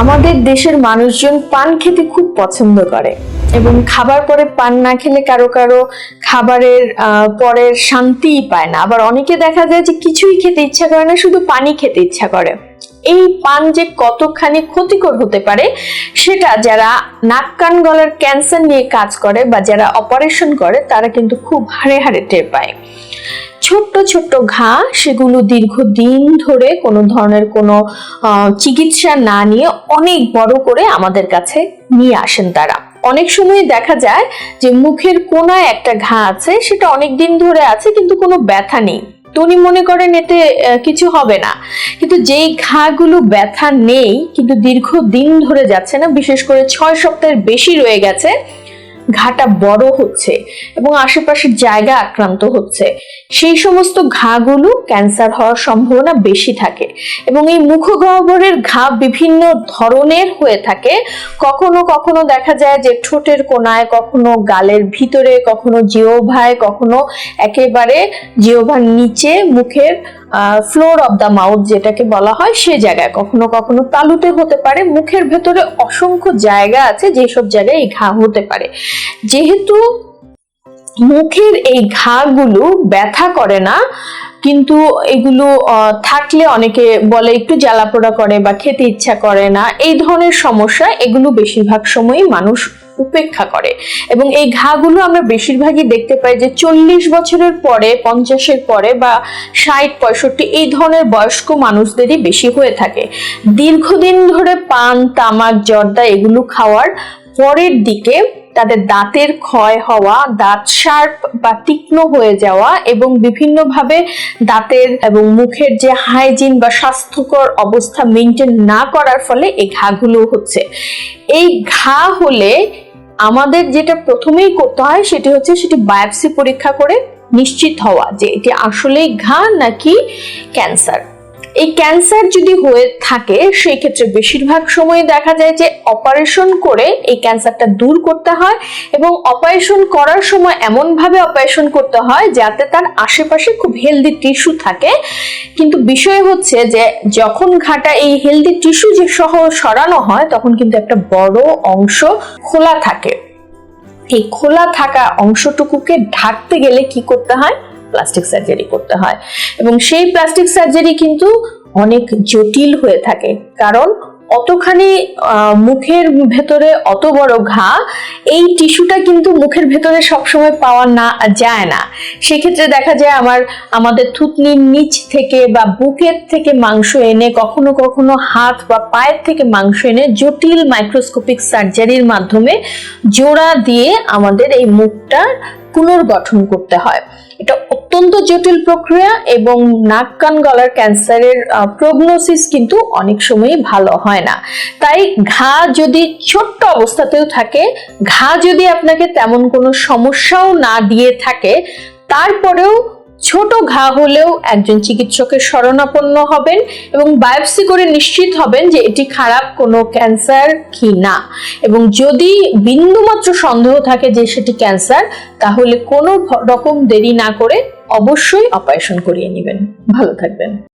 আমাদের দেশের মানুষজন পান খেতে খুব পছন্দ করে এবং খাবার পরে পান না খেলে কারও কারও খাবারের পরের শান্তিই পায় না। আবার অনেকে দেখা যায় যে কিছুই খেতে ইচ্ছা করে না, শুধু পানি খেতে ইচ্ছা করে। এই পান যে কতখানি ক্ষতিকর হতে পারে, সেটা যারা নাক কান গলার ক্যান্সার নিয়ে কাজ করে বা যারা অপারেশন করে, তারা কিন্তু খুব হাড়ে হাড়ে টের পায়। ছোট্ট ছোট্ট ঘা, সেগুলো দীর্ঘদিন ধরে কোনো ধরনের কোনো চিকিৎসা না নিয়ে অনেক বড় করে আমাদের কাছে নিয়ে আসেন তারা। অনেক সময় দেখা যায় যে মুখের কোনায় একটা ঘা আছে, সেটা অনেক দিন ধরে আছে, কিন্তু কোনো ব্যথা নেই। উনি মনে করেন এতে কিছু হবে না। কিন্তু যেই ঘাগুলো ব্যথা নেই, কিন্তু দীর্ঘ দিন ধরে যাচ্ছে না, বিশেষ করে ছয় সপ্তাহের বেশি রয়ে গেছে ঘাটা বড় হচ্ছে এবং আশেপাশের জায়গা আক্রান্ত হচ্ছে। সেই সমস্ত ঘাগুলো ক্যান্সার হওয়ার সম্ভাবনা বেশি থাকে এবং এই মুখগহ্বরের ঘা বিভিন্ন ধরনের হয়ে থাকে। কখনো কখনো দেখা যায় যে ঠোঁটের কোনায়, কখনো গালের ভিতরে, কখনো জিওভায়, কখনো একেবারে জিওভার নিচে মুখের ফ্লোর অব দ্য মাউথ যেটাকে বলা হয়, সে জায়গায়। কখনো কখনো তালুতে হতে পারে, মুখের ভেতরে অসংখ্য জায়গা আছে যেসব জায়গায় এই ঘা হতে পারে। যেহেতু মুখের এই ঘাগুলো ব্যথা করে না কিন্তু এগুলো থাকলে অনেকে বলে একটু জ্বালাপোড়া করে বা খেতে ইচ্ছা করে না। এই ধরনের সমস্যা এগুলো বেশিরভাগ সময়ই মানুষ উপেক্ষা করে। এবং এই ঘাগুলো আমরা বেশিরভাগই দেখতে পাই যে চল্লিশ বছরের পরে, পঞ্চাশের পরে বা ষাট, পঁয়ষট্টি এই ধরনের বয়স্ক মানুষদেরই বেশি হয়ে থাকে। দীর্ঘদিন ধরে পান, তামাক, জর্দা এগুলো খাওয়ার পরের দিকে তাদের দাঁতের ক্ষয় হওয়া, দাঁত শার্প বা তীক্ষ্ণ হয়ে যাওয়া এবং বিভিন্নভাবে দাঁতের এবং মুখের যে হাইজিন বা স্বাস্থ্যকর অবস্থা মেনটেন না করার ফলে এই ঘাগুলো হচ্ছে। এই ঘা হলে আমাদের যেটা প্রথমেই করতে হয় সেটি হচ্ছে সেটি বায়োপসি পরীক্ষা করে নিশ্চিত হওয়া যে এটি আসলেই ঘা নাকি ক্যান্সার। এই ক্যান্সার যদি হয়ে থাকে, সেই ক্ষেত্রে বেশিরভাগ সময় দেখা যায় যে অপারেশন করে এই ক্যান্সারটা দূর করতে হয় এবং অপারেশন করার সময় এমন ভাবে অপারেশন করতে হয় যাতে তার আশেপাশে খুব হেলদি টিস্যু থাকে। কিন্তু বিষয় হচ্ছে যে যখন ঘাটা এই হেলদি টিস্যু যে সহ সরানো হয়, তখন কিন্তু একটা বড় অংশ খোলা থাকে। এই খোলা থাকা অংশটুকুকে ঢাকতে গেলে কি করতে হয়? প্লাস্টিক সার্জারি করতে হয়। এবং সেই প্লাস্টিক সার্জারি কিন্তু অনেক জটিল হয়ে থাকে। কারণ অতখানি মুখের ভেতরে অত বড় ঘা, এই টিস্যুটা কিন্তু মুখের ভেতরে সবসময় পাওয়া না, যায় না। সেক্ষেত্রে দেখা যায় আমার, আমাদের থুতনির নিচ থেকে বা বুকের থেকে মাংস এনে, কখনো কখনো হাত বা পায়ের থেকে মাংস এনে জটিল মাইক্রোস্কোপিক সার্জারির মাধ্যমে জোড়া দিয়ে আমাদের এই মুখটা পুনর্গঠন করতে হয়। এটা অত্যন্ত জটিল প্রক্রিয়া এবং নাক, কান, গলার ক্যান্সারের প্রগনোসিস কিন্তু অনেক সময়ই ভালো হয় না। তাই ঘা যদি ছোট্ট অবস্থাতেও থাকে, ঘা যদি আপনাকে তেমন কোনো সমস্যাও না দিয়ে থাকে, তারপরেও ছোট ঘা হলেও একজন চিকিৎসকের শরণাপন্ন হবেন এবং বায়োপসি করে নিশ্চিত হবেন যে এটি খারাপ কোনো ক্যান্সার কি না। এবং যদি বিন্দুমাত্র সন্দেহ থাকে যে সেটি ক্যান্সার, তাহলে কোনো রকম দেরি না করে অবশ্যই অপারেশন করিয়ে নেবেন। ভালো থাকবেন।